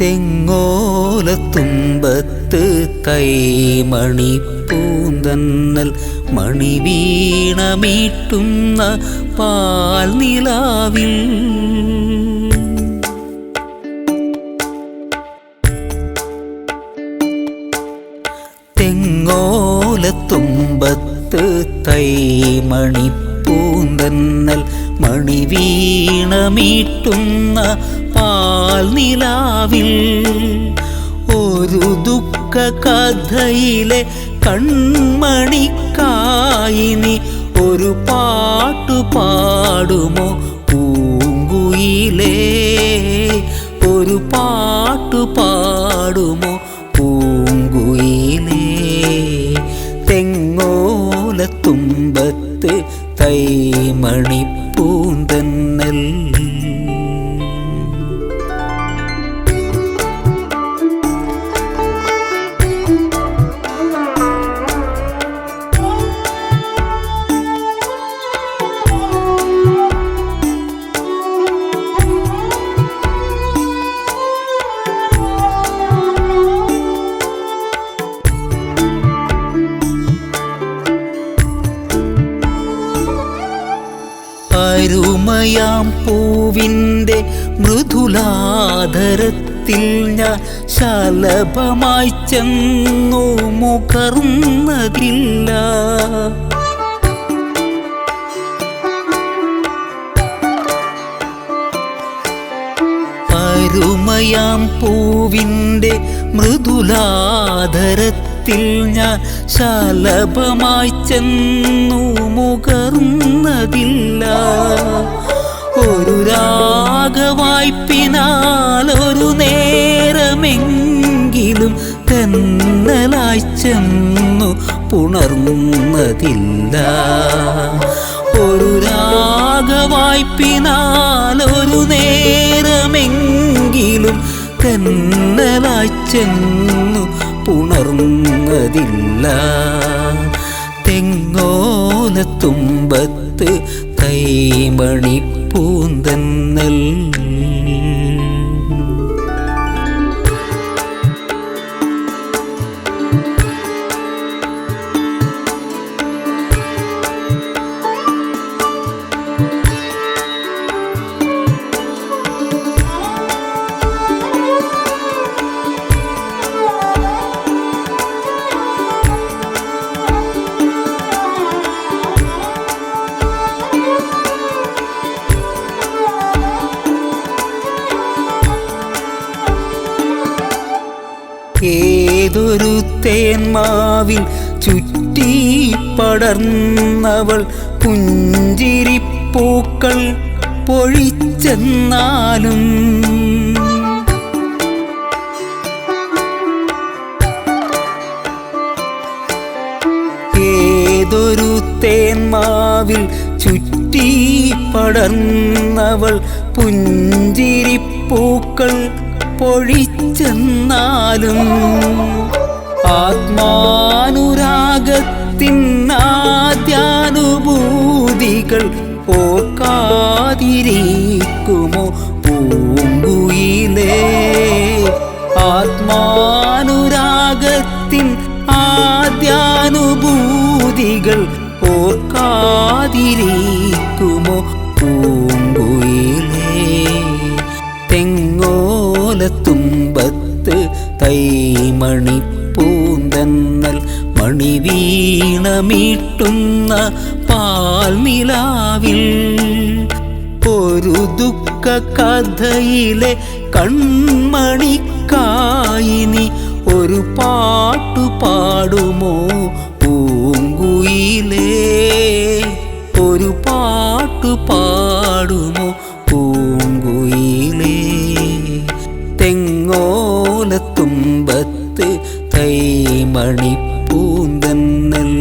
തെങ്ങോലത്തുമ്പത്ത് കൈമണി പൂന്തന്നൽ മണി വീണമീട്ടുന്ന പാൽ നിലാവിൽ. തെങ്ങോലത്തുമ്പത്ത് തൈമണി പൂന്തന്നൽ മണി വീണമീട്ടുന്ന പാൽ നിലാവിൽ ഒരു ദുഃഖ കഥയിലെ കൺമണിക്കായിനി ഒരു പാട്ടു പാടുമോ? പൂങ്കുയിലേ ഒരു പാട്ടു പാടുമോ? പൂങ്കുയിലേ തെങ്ങോലത്തുമ്പത്ത് തൈമണി പൂന്തന്നൽ അരുമയാം പൂവിന്റെ മൃദുലാധരത്തിൽ ഞാൻ ശലഭമായി ചെന്നു മുകർന്നതില്ല അരുമയാം പൂവിന്റെ മൃദുലാധരത്തിൽ ഞാൻ ശലഭമായി ചെന്നു മുകർന്നതില്ല. ഒരു രാഗവായ്പിനാൽ ഒരു നേരമെങ്കിലും തെന്നലായി ചെന്നു പുണർന്നതില്ല. ഒരു രാഗവായ്പിനാൽ ഒരു നേരമെങ്കിലും തെന്നലായി ചെന്നു പുണർന്നതില്ല തെങ്ങോലത്തുമ്പത്ത് കൈമണി പൂന്തന്നൽ ഏതൊരു തേന്മാവിൽ ചുറ്റി പടർന്നവൾ പുഞ്ചിരിപ്പൂക്കൾ പൊഴിച്ചെന്നാലും ഏതൊരു തേന്മാവിൽ ചുറ്റി പടർന്നവൾ പുഞ്ചിരിപ്പൂക്കൾ പൊഴിച്ചെന്നാലും ആത്മാനുരാഗത്തിനാദ്യാനുഭൂതികൾ ഓക്കാതിരിക്കുമോ പൂങ്കുയിലേ? ആത്മാനുരാഗത്തിൻ പൂരത്തുമ്പത്ത് തൈമണി പൂന്തന്നൽ പാൽ നിലാവിൽ ഒരു ദുഃഖ കഥയിലെ കൺമണിക്കായിനി ഒരു പാട്ടു പാടുമോ പൂങ്കുയിലേ? ഒരു പാട്ടു പാ തൈമണി പൂന്തന്നൽ